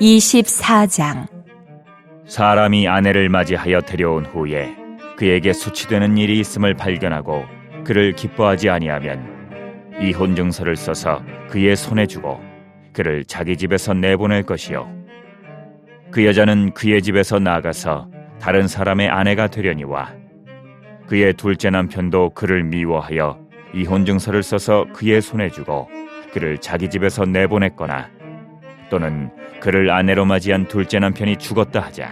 24장. 사람이 아내를 맞이하여 데려온 후에 그에게 수치되는 일이 있음을 발견하고 그를 기뻐하지 아니하면 이혼 증서를 써서 그의 손에 주고 그를 자기 집에서 내보낼 것이요. 그 여자는 그의 집에서 나가서 다른 사람의 아내가 되려니와 그의 둘째 남편도 그를 미워하여 이혼 증서를 써서 그의 손에 주고 그를 자기 집에서 내보냈거나 또는 그를 아내로 맞이한 둘째 남편이 죽었다 하자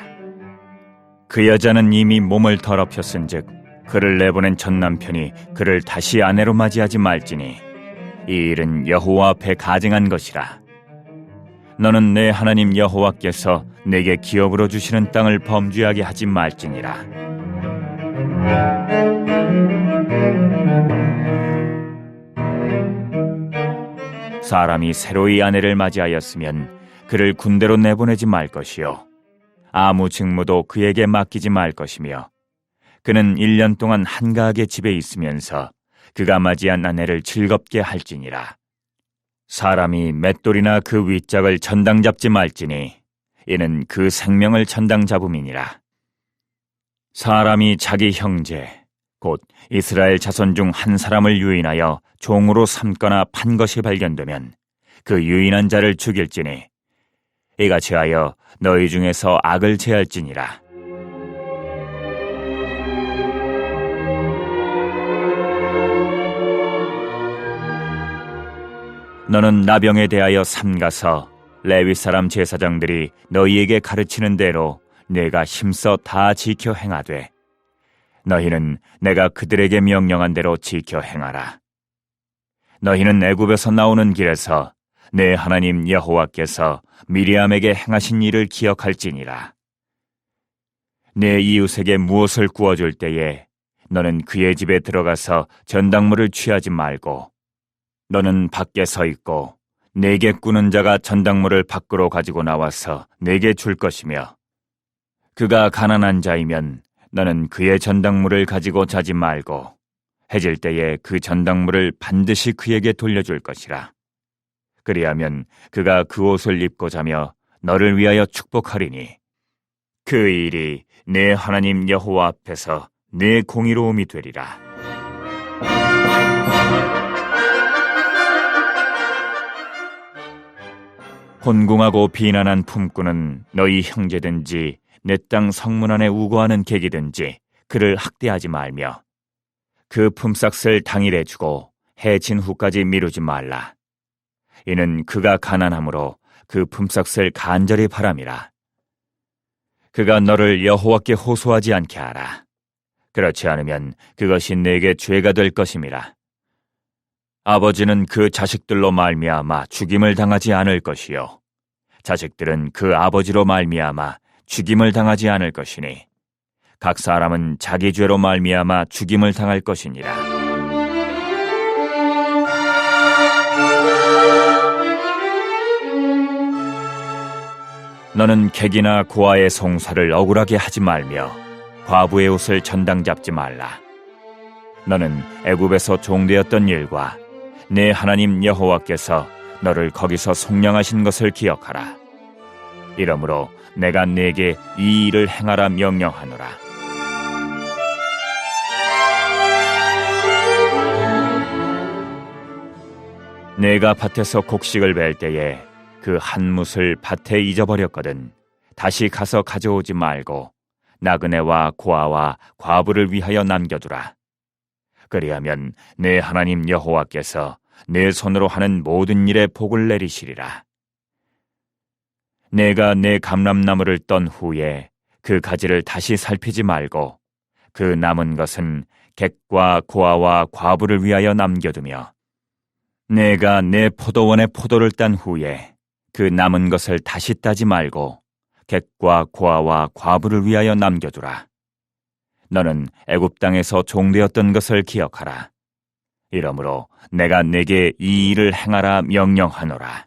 그 여자는 이미 몸을 더럽혔은즉 그를 내보낸 첫 남편이 그를 다시 아내로 맞이하지 말지니 이 일은 여호와 앞에 가증한 것이라. 너는 내 하나님 여호와께서 내게 기업으로 주시는 땅을 범죄하게 하지 말지니라 사람이 새로이 아내를 맞이하였으면 그를 군대로 내보내지 말 것이요. 아무 직무도 그에게 맡기지 말 것이며 그는 1년 동안 한가하게 집에 있으면서 그가 맞이한 아내를 즐겁게 할지니라. 사람이 맷돌이나 그 윗짝을 전당 잡지 말지니 이는 그 생명을 전당 잡음이니라. 사람이 자기 형제 곧 이스라엘 자손 중 한 사람을 유인하여 종으로 삼거나 판 것이 발견되면 그 유인한 자를 죽일지니 이같이 하여 너희 중에서 악을 제할지니라. 너는 나병에 대하여 삼가서 레위 사람 제사장들이 너희에게 가르치는 대로 내가 힘써 다 지켜 행하되 너희는 내가 그들에게 명령한 대로 지켜 행하라. 너희는 애굽에서 나오는 길에서 내 하나님 여호와께서 미리암에게 행하신 일을 기억할지니라. 내 이웃에게 무엇을 구워줄 때에 너는 그의 집에 들어가서 전당물을 취하지 말고 너는 밖에 서 있고 내게 꾸는 자가 전당물을 밖으로 가지고 나와서 내게 줄 것이며 그가 가난한 자이면 너는 그의 전당물을 가지고 자지 말고 해질 때에 그 전당물을 반드시 그에게 돌려줄 것이라. 그리하면 그가 그 옷을 입고 자며 너를 위하여 축복하리니 그 일이 내 하나님 여호와 앞에서 내 공의로움이 되리라. 혼궁하고 비난한 품꾼은 너희 형제든지 내 땅 성문 안에 우거하는 객이든지 그를 학대하지 말며 그 품삯을 당일에 주고 해친 후까지 미루지 말라. 이는 그가 가난함으로 그 품삯을 간절히 바람이라. 그가 너를 여호와께 호소하지 않게 하라. 그렇지 않으면 그것이 내게 죄가 될 것임이라. 아버지는 그 자식들로 말미암아 죽임을 당하지 않을 것이요. 자식들은 그 아버지로 말미암아 죽임을 당하지 않을 것이니 각 사람은 자기 죄로 말미암아 죽임을 당할 것이니라. 너는 객이나 고아의 송사를 억울하게 하지 말며 과부의 옷을 전당 잡지 말라. 너는 애굽에서 종되었던 일과 내 하나님 여호와께서 너를 거기서 속량하신 것을 기억하라. 이러므로 내가 네게 이 일을 행하라 명령하노라. 내가 밭에서 곡식을 벨 때에 그 한 뭇을 밭에 잊어버렸거든. 다시 가서 가져오지 말고 나그네와 고아와 과부를 위하여 남겨두라. 그리하면 내 하나님 여호와께서 내 손으로 하는 모든 일에 복을 내리시리라. 내가 내 감람나무를 떤 후에 그 가지를 다시 살피지 말고 그 남은 것은 객과 고아와 과부를 위하여 남겨두며 내가 내 포도원의 포도를 딴 후에 그 남은 것을 다시 따지 말고 객과 고아와 과부를 위하여 남겨두라. 너는 애굽 땅에서 종되었던 것을 기억하라. 이러므로 내가 내게 이 일을 행하라 명령하노라.